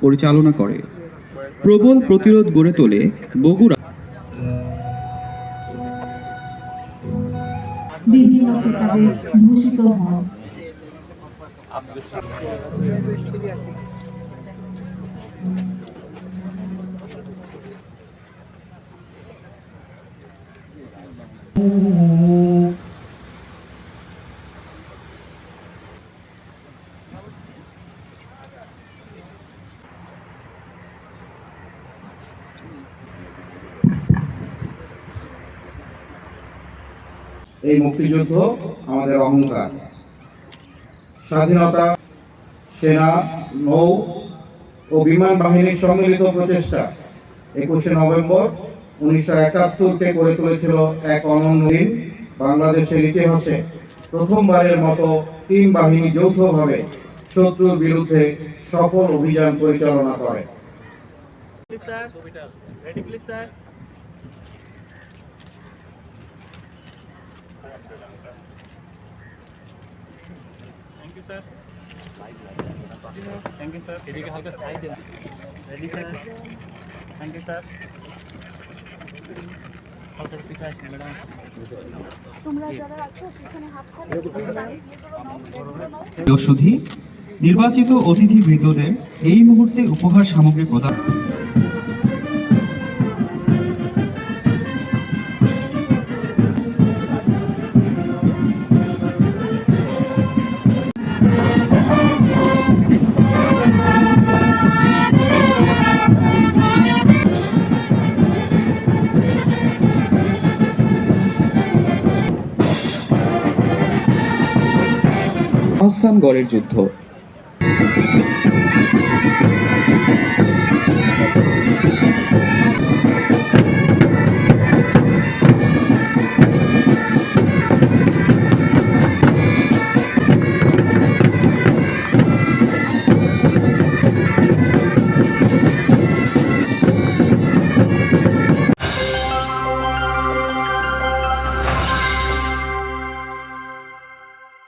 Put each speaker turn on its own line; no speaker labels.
পরিচালনা করে। প্রবল প্রতিরোধ গড়ে তোলে বগুড়া।
বিভিন্ন হন।
এই মুক্তিযুদ্ধ আমাদের অহংকার। স্বাধীনতা, সেনা, নৌ ও বিমান বাহিনীর সম্মিলিত প্রচেষ্টা একুশে নভেম্বর উনিশশো একাত্তরকে করে তুলেছিল এক অনন্য দিন বাংলাদেশের ইতিহাসে প্রথমবারের মতো তিন বাহিনী যৌথভাবে শত্রুর বিরুদ্ধে সফল অভিযান পরিচালনা করে।
Thank you, sir. Thank you, sir. এদিকে হালকা side then ready sir thank you sir
নির্বাচিত অতিথিবৃন্দদের এই মুহূর্তে উপহার সামগ্রী প্রদান আহসানগড়ের যুদ্ধ।